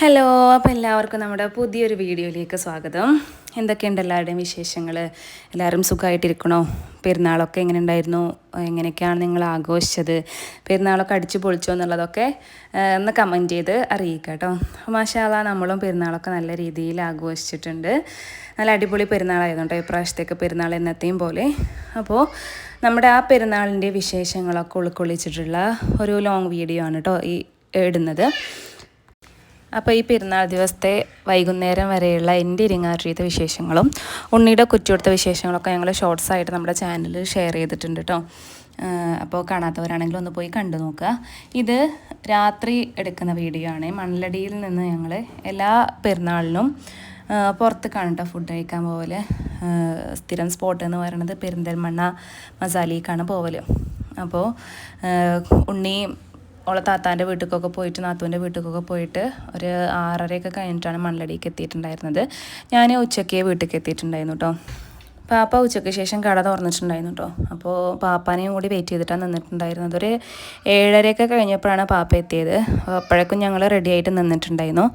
Hello അപ്പോൾ എല്ലാവർക്കും നമ്മുടെ പുതിയൊരു വീഡിയോയിലേക്ക് സ്വാഗതം. എന്തൊക്കെയുണ്ട് എല്ലാവരുടെയും വിശേഷങ്ങൾ എല്ലാവരും സുഖമായിട്ടിരിക്കണോ പെരുന്നാളൊക്കെ എങ്ങനെ ഉണ്ടായിരുന്നു എങ്ങനെയൊക്കെയാണ് നിങ്ങൾ ആഘോഷിച്ചത്? പെരുന്നാളൊക്കെ അടിച്ചു പൊളിച്ചോ എന്നുള്ളതൊക്കെ ഒന്ന് കമന്റ് ചെയ്ത് അറിയിക്കുക കേട്ടോ. മാഷാല നമ്മളും പെരുന്നാളൊക്കെ നല്ല രീതിയിൽ ആഘോഷിച്ചിട്ടുണ്ട്. നല്ല അടിപൊളി പെരുന്നാളായിരുന്നു കേട്ടോ ഇപ്രാവശ്യത്തേക്ക് പെരുന്നാൾ എന്നത്തെയും പോലെ. അപ്പോൾ നമ്മുടെ ആ പെരുന്നാളിന്റെ വിശേഷങ്ങളൊക്കെ ഉൾക്കൊള്ളിച്ചിട്ടുള്ള ഒരു ലോങ് വീഡിയോ ആണ് കേട്ടോ ഈ ഇടുന്നത്. അപ്പോൾ ഈ പെരുന്നാൾ ദിവസത്തെ വൈകുന്നേരം വരെയുള്ള എന്റെ ഇരിങ്ങാട്രീത്തെ വിശേഷങ്ങളും ഉണ്ണിയുടെ കുറ്റിയെടുത്ത വിശേഷങ്ങളൊക്കെ ഞങ്ങൾ ഷോർട്സ് ആയിട്ട് നമ്മുടെ ചാനലിൽ ഷെയർ ചെയ്തിട്ടുണ്ട് കേട്ടോ അപ്പോൾ കാണാത്തവരാണെങ്കിൽ ഒന്ന് പോയി കണ്ടു നോക്കുക. ഇത് രാത്രി എടുക്കുന്ന വീഡിയോ ആണ്. മണലടിയിൽ നിന്ന് ഞങ്ങൾ എല്ലാ പെരുന്നാളിനും പുറത്ത് കാണട്ടെ ഫുഡ് കഴിക്കാൻ പോവൽ. സ്ഥിരം സ്പോട്ട് എന്ന് പറയുന്നത് പെരിന്തൽമണ്ണ മസാലിക്കാണ് പോവൽ. അപ്പോൾ ഉണ്ണി ഓളെ താത്താന്റെ വീട്ടിലേക്കൊക്കെ പോയിട്ട് നാത്തൂന്റെ വീട്ടിലേക്കൊക്കെ പോയിട്ട് ഒരു ആറരയൊക്കെ കഴിഞ്ഞിട്ടാണ് മണ്ണടിക്ക് എത്തിയിട്ടുണ്ടായിരുന്നത്. ഞാൻ ഉച്ചയ്ക്ക് വീട്ടിലേക്ക് എത്തിയിട്ടുണ്ടായിരുന്നു കേട്ടോ പാപ്പ ഉച്ചയ്ക്ക് ശേഷം കട തുറന്നിട്ടുണ്ടായിരുന്നു കേട്ടോ അപ്പോൾ പാപ്പാനെയും കൂടി വെയിറ്റ് ചെയ്തിട്ടാണ് നിന്നിട്ടുണ്ടായിരുന്നത്. ഒരു ഏഴരയൊക്കെ കഴിഞ്ഞപ്പോഴാണ് പാപ്പ എത്തിയത്. അപ്പോഴേക്കും ഞങ്ങൾ റെഡി ആയിട്ട് നിന്നിട്ടുണ്ടായിരുന്നു.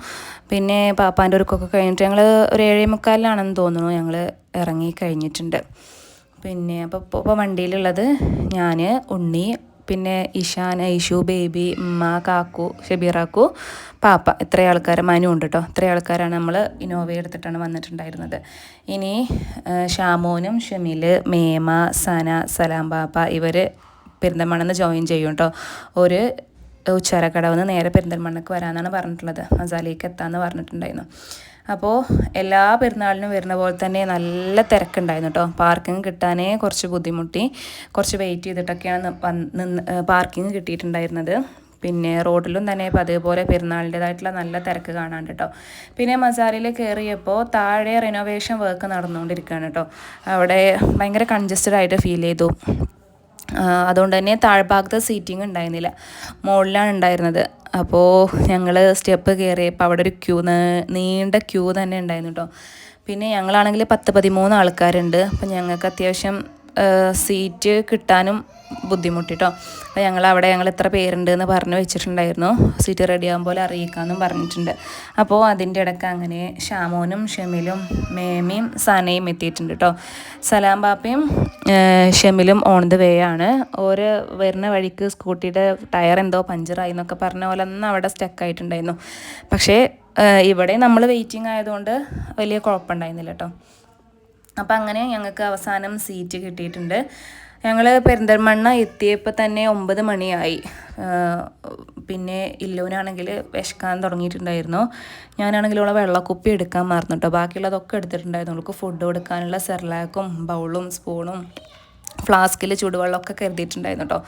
പിന്നെ പാപ്പാന്റെ ഒരുക്കൊക്കെ കഴിഞ്ഞിട്ട് ഞങ്ങൾ ഒരു ഏഴേ മുക്കാലിലാണെന്ന് തോന്നുന്നു ഞങ്ങൾ ഇറങ്ങി കഴിഞ്ഞിട്ടുണ്ട്. പിന്നെ അപ്പോൾ ഇപ്പോൾ വണ്ടിയിലുള്ളത് ഞാൻ ഉണ്ണി പിന്നെ ഇഷാൻ ഐഷു ബേബി ഉമ്മ കാക്കു ഷബീറാക്കു പാപ്പ ഇത്ര ആൾക്കാർ മനു ഉണ്ട് കേട്ടോ ഇത്ര ആൾക്കാരാണ് നമ്മൾ ഇന്നോവ എടുത്തിട്ടാണ് വന്നിട്ടുണ്ടായിരുന്നത്. ഇനി ഷാമോനും ഷമിൽ മേമ സന സലാം പാപ്പ ഇവർ പെരിന്തൽമണ്ണെന്ന് ജോയിൻ ചെയ്യും കേട്ടോ ഒരു ഉച്ചാരക്കടവ് നിന്ന് നേരെ പെരിന്തൽമണ്ണക്ക് വരാമെന്നാണ് പറഞ്ഞിട്ടുള്ളത്. മസാലയ്ക്ക് എത്താമെന്ന് പറഞ്ഞിട്ടുണ്ടായിരുന്നു. അപ്പോൾ എല്ലാ പെരുന്നാളിനും വരുന്ന പോലെ തന്നെ നല്ല തിരക്കുണ്ടായിരുന്നു കേട്ടോ പാർക്കിംഗ് കിട്ടാനേ കുറച്ച് ബുദ്ധിമുട്ടി. കുറച്ച് വെയിറ്റ് ചെയ്തിട്ടൊക്കെയാണ് നിന്ന് പാർക്കിംഗ് കിട്ടിയിട്ടുണ്ടായിരുന്നത്. പിന്നെ റോഡിലും തന്നെ ഇപ്പം അതേപോലെ പെരുന്നാളിന്റെതായിട്ടുള്ള നല്ല തിരക്ക് കാണാണ്ട് കേട്ടോ പിന്നെ മസാലയിൽ കയറിയപ്പോൾ താഴെ റിനോവേഷൻ വർക്ക് നടന്നുകൊണ്ടിരിക്കുകയാണ് കേട്ടോ അവിടെ ഭയങ്കര കൺജസ്റ്റഡ് ആയിട്ട് ഫീൽ ചെയ്തു. അതുകൊണ്ട് തന്നെ താഴ്ഭാഗത്ത് സീറ്റിംഗ് ഉണ്ടായിരുന്നില്ല. മുകളിലാണ് ഉണ്ടായിരുന്നത്. അപ്പോൾ ഞങ്ങൾ സ്റ്റെപ്പ് കയറിയപ്പോൾ അവിടെ ഒരു ക്യൂ നീണ്ട ക്യൂ തന്നെ ഉണ്ടായിരുന്നു കേട്ടോ പിന്നെ ഞങ്ങളാണെങ്കിൽ പത്ത് പതിമൂന്ന് ആൾക്കാരുണ്ട്. അപ്പം ഞങ്ങൾക്ക് അത്യാവശ്യം സീറ്റ് കിട്ടാനും ബുദ്ധിമുട്ടിട്ടോ. അപ്പോൾ ഞങ്ങൾ അവിടെ ഞങ്ങൾ എത്ര പേരുണ്ട് എന്ന് പറഞ്ഞു വെച്ചിട്ടുണ്ടായിരുന്നു. സീറ്റ് റെഡി ആകുമ്പോൾ അറിയിക്കാമെന്നും പറഞ്ഞിട്ടുണ്ട്. അപ്പോൾ അതിന്റെ ഇടയ്ക്ക് അങ്ങനെ ഷാമോനും ഷെമിലും മേമയും സനയും എത്തിയിട്ടുണ്ട് കേട്ടോ സലാം ബാപ്പയും ഷെമിലും ഓൺ ദ വേ ആണ്. ഓര് വരുന്ന വഴിക്ക് സ്കൂട്ടിയുടെ ടയർ എന്തോ പഞ്ചറായി എന്നൊക്കെ പറഞ്ഞ പോലെ ഒന്നും അവിടെ സ്റ്റക്ക് ആയിട്ടുണ്ടായിരുന്നു. പക്ഷേ ഇവിടെ നമ്മൾ വെയിറ്റിംഗ് ആയതുകൊണ്ട് വലിയ കുഴപ്പമുണ്ടായിരുന്നില്ല കേട്ടോ അപ്പം അങ്ങനെ ഞങ്ങൾക്ക് അവസാനം സീറ്റ് കിട്ടിയിട്ടുണ്ട്. ഞങ്ങൾ പെരിന്തൽമണ്ണ എത്തിയപ്പോൾ തന്നെ ഒമ്പത് മണിയായി. പിന്നെ ഇല്ലൂനാണെങ്കിൽ വിശക്കാൻ തുടങ്ങിയിട്ടുണ്ടായിരുന്നു. ഞാനാണെങ്കിൽ ഉള്ള വെള്ളക്കുപ്പി എടുക്കാൻ മറന്നു കേട്ടോ ബാക്കിയുള്ളതൊക്കെ എടുത്തിട്ടുണ്ടായിരുന്നു. ഫുഡ് കൊടുക്കാനുള്ള സെർലാക്കും ബൗളും സ്പൂണും ഫ്ലാസ്കിൽ ചൂടുവെള്ളമൊക്കെ കരുതിയിട്ടുണ്ടായിരുന്നു കേട്ടോ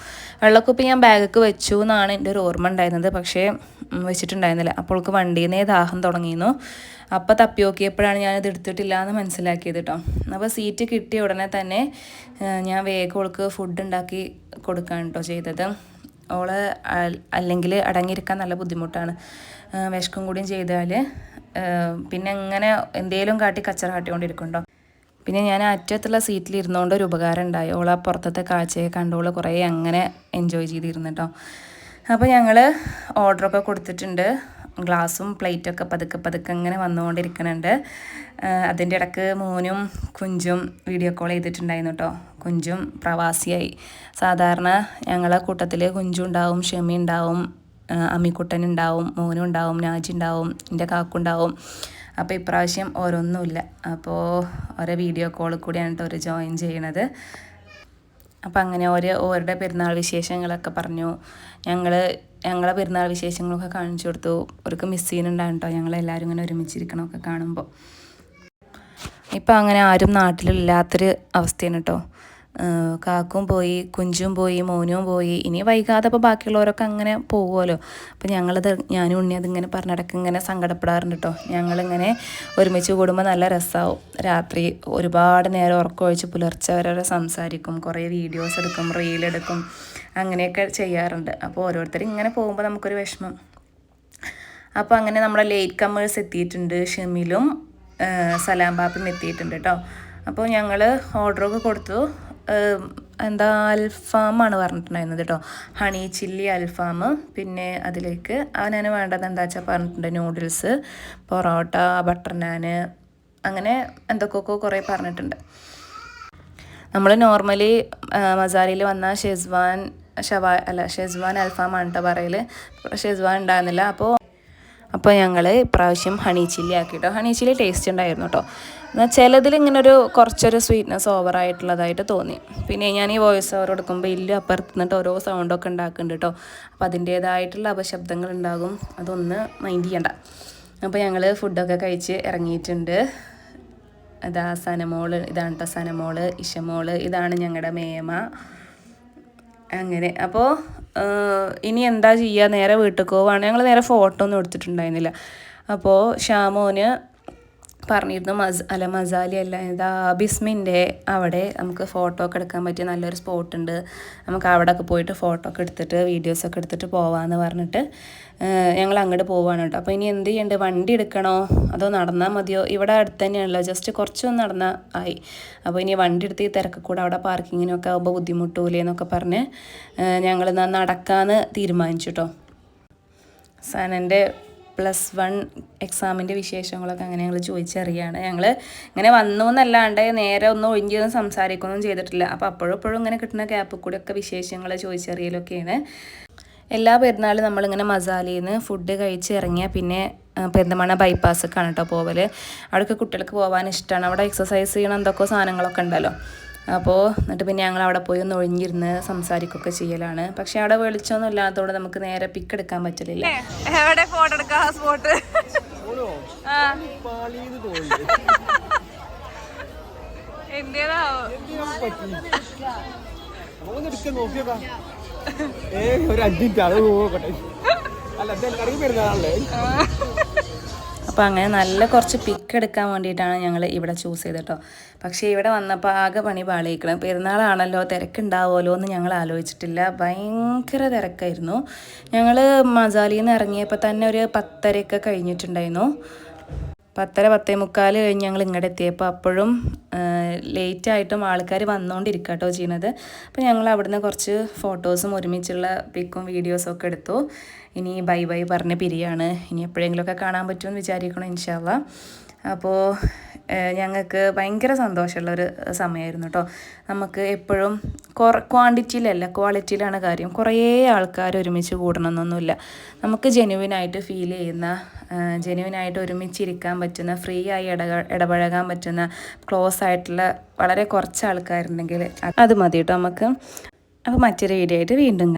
വെള്ളക്കുപ്പി ഞാൻ ബാഗൊക്കെ വെച്ചു എന്നാണ് എന്റെ ഒരു ഓർമ്മ ഉണ്ടായിരുന്നത്. പക്ഷേ വെച്ചിട്ടുണ്ടായിരുന്നില്ല. അപ്പോൾ വണ്ടിയിൽ നിന്നേ ദാഹം തുടങ്ങിയിരുന്നു. അപ്പോൾ തപ്പി നോക്കിയപ്പോഴാണ് ഞാനത് എടുത്തിട്ടില്ല എന്ന് മനസ്സിലാക്കിയത് കേട്ടോ അപ്പോൾ സീറ്റ് കിട്ടിയ ഉടനെ തന്നെ ഞാൻ വേഗം അവൾക്ക് ഫുഡ് ഉണ്ടാക്കി കൊടുക്കാൻ കേട്ടോ ചെയ്തത്. ഓൾ അല്ലെങ്കിൽ അടങ്ങിയിരിക്കാൻ നല്ല ബുദ്ധിമുട്ടാണ്. വിശക്കും കൂടിയും ചെയ്താൽ പിന്നെ എങ്ങനെ എന്തേലും കാട്ടി കച്ചറ കാട്ടിക്കൊണ്ടിരിക്കുന്നുണ്ടോ പിന്നെ ഞാൻ അറ്റത്തുള്ള സീറ്റിൽ ഇരുന്നുകൊണ്ട് ഒരു ഉപകാരം ഉണ്ടായി. ഓളെ പുറത്തത്തെ കാഴ്ചയെ കണ്ടോൾ കുറേ അങ്ങനെ എൻജോയ് ചെയ്തിരുന്നു കേട്ടോ അപ്പോൾ ഞങ്ങൾ ഓർഡറൊക്കെ കൊടുത്തിട്ടുണ്ട്. ഗ്ലാസും പ്ലേറ്റൊക്കെ പതുക്കെ പതുക്കെ അങ്ങനെ വന്നുകൊണ്ടിരിക്കുന്നുണ്ട് അതിന്റെ ഇടയ്ക്ക് മോനും കുഞ്ചും വീഡിയോ കോൾ ചെയ്തിട്ടുണ്ടായിരുന്നു കേട്ടോ കുഞ്ചും പ്രവാസിയായി. സാധാരണ ഞങ്ങളെ കൂട്ടത്തിൽ കുഞ്ചും ഉണ്ടാവും ഷെമി ഉണ്ടാവും അമ്മിക്കുട്ടൻ ഉണ്ടാവും മോനും ഉണ്ടാവും നാജി ഉണ്ടാവും എന്റെ കാക്കുണ്ടാവും അപ്പോൾ ഇപ്രാവശ്യം ഓരോന്നുമില്ല. അപ്പോൾ ഓരോ വീഡിയോ കോൾ കൂടിയാണ് കേട്ടോ ഒരു ജോയിൻ ചെയ്യണത്. അപ്പം അങ്ങനെ ഓരോ ഓരുടെ പെരുന്നാൾ വിശേഷങ്ങളൊക്കെ പറഞ്ഞു. ഞങ്ങൾ ഞങ്ങളെ പെരുന്നാൾ വിശേഷങ്ങളൊക്കെ കാണിച്ചു കൊടുത്തു. അവർക്ക് മിസ് ചെയ്യുന്നുണ്ടാകും കേട്ടോ ഞങ്ങളെല്ലാവരും ഇങ്ങനെ ഒരുമിച്ചിരിക്കണമൊക്കെ കാണുമ്പോൾ ഇപ്പം അങ്ങനെ ആരും നാട്ടിലില്ലാത്തൊരു അവസ്ഥയാണ് കേട്ടോ കാക്കും പോയി കുഞ്ചും പോയി മോനും പോയി. ഇനി വൈകാതെ അപ്പോൾ ബാക്കിയുള്ളവരൊക്കെ അങ്ങനെ പോകുമല്ലോ അപ്പം ഞങ്ങളത് ഞാനും ഉണ്ണി അതിങ്ങനെ പറഞ്ഞിടക്ക് ഇങ്ങനെ സങ്കടപ്പെടാറുണ്ട് കേട്ടോ ഞങ്ങളിങ്ങനെ ഒരുമിച്ച് കൂടുമ്പോൾ നല്ല രസമാവും രാത്രി ഒരുപാട് നേരം ഉറക്കമൊഴിച്ച് പുലർച്ചെ വരെ സംസാരിക്കും. കുറേ വീഡിയോസ് എടുക്കും റീലെടുക്കും അങ്ങനെയൊക്കെ ചെയ്യാറുണ്ട്. അപ്പോൾ ഓരോരുത്തർ ഇങ്ങനെ പോകുമ്പോൾ നമുക്കൊരു വിഷമം. അപ്പോൾ അങ്ങനെ നമ്മളെ ലേറ്റ് കമ്മേഴ്സ് എത്തിയിട്ടുണ്ട്. ഷെമിലും സലാം ബാപ്പും എത്തിയിട്ടുണ്ട് കേട്ടോ അപ്പോൾ ഞങ്ങൾ ഓർഡറൊക്കെ കൊടുത്തു. എന്താ അൽഫാമാണ് പറഞ്ഞിട്ടുണ്ടായിരുന്നത് കേട്ടോ. ഹണി ചില്ലി അൽഫാം. പിന്നെ അതിലേക്ക് അവനതിന് വേണ്ടത് എന്താ വെച്ചാൽ പറഞ്ഞിട്ടുണ്ട് നൂഡിൽസ് പൊറോട്ട ബട്ടർ നാന് അങ്ങനെ എന്തൊക്കെയൊക്കെ കുറേ പറഞ്ഞിട്ടുണ്ട്. നമ്മൾ നോർമലി മസാലയിൽ വന്ന ഷെസ്വാൻ ഷവാ അല്ല ഷെസ്വാൻ അൽഫാമാണ് കേട്ടോ പറയൽ ഷെസ്വാൻ ഉണ്ടായിരുന്നില്ല. അപ്പോൾ അപ്പോൾ ഞങ്ങൾ ഇപ്രാവശ്യം ഹണി ചില്ലി ആക്കി കേട്ടോ ഹണി ചില്ലി ടേസ്റ്റ് ഉണ്ടായിരുന്നു കേട്ടോ എന്നാൽ ചിലതിൽ ഇങ്ങനെ ഒരു കുറച്ചൊരു സ്വീറ്റ്നെസ് ഓവറായിട്ടുള്ളതായിട്ട് തോന്നി. പിന്നെ ഞാൻ ഈ വോയിസ് ഓവർ കൊടുക്കുമ്പോൾ ഇല്ല അപ്പുറത്ത് നിന്നിട്ട് ഓരോ സൗണ്ടൊക്കെ ഉണ്ടാക്കുന്നുണ്ട് കേട്ടോ അപ്പോൾ അതിന്റേതായിട്ടുള്ള അപശബ്ദങ്ങൾ ഉണ്ടാകും. അതൊന്ന് മൈൻഡ് ചെയ്യണ്ട. അപ്പോൾ ഞങ്ങൾ ഫുഡൊക്കെ കഴിച്ച് ഇറങ്ങിയിട്ടുണ്ട്. അതാ സനമോൾ ഇതാണ് സനമോൾ ഇഷമോൾ ഇതാണ് ഞങ്ങളുടെ മേമ. അങ്ങനെ. അപ്പോൾ ഇനി എന്താ ചെയ്യുക നേരെ വീട്ടിൽ പോവാണ്. ഞങ്ങൾ നേരെ ഫോട്ടോ ഒന്നും എടുത്തിട്ടുണ്ടായിരുന്നില്ല. അപ്പോൾ ഷാമോന് പറഞ്ഞിരുന്നു മസ് അല്ല മസാലി അല്ല ബിസ്മിന്റെ അവിടെ നമുക്ക് ഫോട്ടോ ഒക്കെ എടുക്കാൻ പറ്റിയ നല്ലൊരു സ്പോട്ട് ഉണ്ട്. നമുക്ക് അവിടെ ഒക്കെ പോയിട്ട് ഫോട്ടോ ഒക്കെ എടുത്തിട്ട് വീഡിയോസൊക്കെ എടുത്തിട്ട് പോവാമെന്ന് പറഞ്ഞിട്ട് ഞങ്ങൾ അങ്ങോട്ട് പോവാണ് കേട്ടോ. അപ്പോൾ ഇനി എന്ത് ചെയ്യണ്ടേ? വണ്ടി എടുക്കണോ? അതോ നടന്നാൽ മതിയോ? ഇവിടെ അടുത്ത് തന്നെയാണല്ലോ ജസ്റ്റ് കുറച്ചൊന്ന് നടന്നാൽ ആയി. അപ്പോൾ ഇനി വണ്ടി എടുത്ത് ഈ തിരക്ക് കൂടെ അവിടെ പാർക്കിങ്ങിനൊക്കെ ആകുമ്പോൾ ബുദ്ധിമുട്ടൂലേ എന്നൊക്കെ പറഞ്ഞ് ഞങ്ങൾ നടക്കാമെന്ന് തീരുമാനിച്ചു കേട്ടോ. സനന്റെ പ്ലസ് വൺ എക്സാമിന്റെ വിശേഷങ്ങളൊക്കെ അങ്ങനെ ഞങ്ങൾ ചോദിച്ചറിയാണ്. ഞങ്ങൾ ഇങ്ങനെ വന്നു എന്നല്ലാണ്ട് നേരെ ഒന്നും ഒഴിഞ്ഞൊന്നും സംസാരിക്കുകയൊന്നും ചെയ്തിട്ടില്ല. അപ്പോൾ അപ്പോഴും ഇപ്പോഴും ഇങ്ങനെ കിട്ടുന്ന ഗ്യാപ്പിൽ കൂടെയൊക്കെ വിശേഷങ്ങൾ ചോദിച്ചറിയലൊക്കെയാണ്. എല്ലാ പെരുന്നാളും നമ്മളിങ്ങനെ മസാലയിൽ നിന്ന് ഫുഡ് കഴിച്ച് ഇറങ്ങിയാൽ പിന്നെ പെരുന്തമണ്ണ ബൈപ്പാസൊക്കെയാണ് കേട്ടോ പോവൽ അവിടെയൊക്കെ കുട്ടികൾക്ക് പോകാൻ ഇഷ്ടമാണ് അവിടെ എക്സസൈസ് ചെയ്യണം എന്തൊക്കെ സാധനങ്ങളൊക്കെ ഉണ്ടല്ലോ. അപ്പോൾ എന്നിട്ട് പിന്നെ ഞങ്ങൾ അവിടെ പോയി ഒന്ന് ഒഴിഞ്ഞിരുന്ന് സംസാരിക്കുകയൊക്കെ ചെയ്യലാണ്. പക്ഷെ അവിടെ വെളിച്ചമൊന്നും ഇല്ലാത്തതുകൊണ്ട് നമുക്ക് നേരെ പിക്ക് എടുക്കാൻ പറ്റില്ല എവിടെ ഫോട്ടോ എടുക്കാം സ്പോട്ട് നോക്കട്ടെ. അല്ല അപ്പോൾ അങ്ങനെ നല്ല കുറച്ച് പിക്ക് എടുക്കാൻ വേണ്ടിയിട്ടാണ് ഞങ്ങൾ ഇവിടെ ചൂസ് ചെയ്തത് കേട്ടോ പക്ഷേ ഇവിടെ വന്നപ്പോൾ ആകെ പണി പാളിയിക്കണം. പെരുന്നാളാണല്ലോ തിരക്കുണ്ടാവുമല്ലോ എന്ന് ഞങ്ങൾ ആലോചിച്ചിട്ടില്ല. ഭയങ്കര തിരക്കായിരുന്നു. ഞങ്ങൾ മസാലിയിൽ നിന്ന് ഇറങ്ങിയപ്പോൾ തന്നെ ഒരു പത്തരയൊക്കെ കഴിഞ്ഞിട്ടുണ്ടായിരുന്നു. പത്തര പത്തേ മുക്കാൽ കഴിഞ്ഞ് ഞങ്ങൾ ഇങ്ങോട്ട് എത്തിയപ്പോൾ അപ്പോഴും ലേറ്റായിട്ടും ആൾക്കാർ വന്നുകൊണ്ടിരിക്കുക കേട്ടോ ചെയ്യുന്നത് അപ്പോൾ ഞങ്ങൾ അവിടുന്ന് കുറച്ച് ഫോട്ടോസും ഒരുമിച്ചുള്ള പിക്കും വീഡിയോസും ഒക്കെ എടുത്തു. ഇനി ബൈ ബൈ പറഞ്ഞ് പിരിയാണ്. ഇനി എപ്പോഴെങ്കിലുമൊക്കെ കാണാൻ പറ്റുമെന്ന് വിചാരിക്കണം ഇൻഷാല്ല അപ്പോൾ ഞങ്ങൾക്ക് ഭയങ്കര സന്തോഷമുള്ളൊരു സമയമായിരുന്നു കേട്ടോ നമുക്ക് എപ്പോഴും കുറ ക്വാണ്ടിറ്റിയിലല്ല ക്വാളിറ്റിയിലാണ് കാര്യം. കുറേ ആൾക്കാർ ഒരുമിച്ച് കൂടണമെന്നൊന്നുമില്ല നമുക്ക് ജെനുവിനായിട്ട് ഫീൽ ചെയ്യുന്ന ജെനുവിനായിട്ട് ഒരുമിച്ചിരിക്കാൻ പറ്റുന്ന ഫ്രീ ആയി ഇട ഇടപഴകാൻ പറ്റുന്ന ക്ലോസ് ആയിട്ടുള്ള വളരെ കുറച്ച് ആൾക്കാരുണ്ടെങ്കിൽ അത് മതി കേട്ടോ നമുക്ക്. അപ്പോൾ മറ്റൊരു വീഡിയോ ആയിട്ട് വീണ്ടും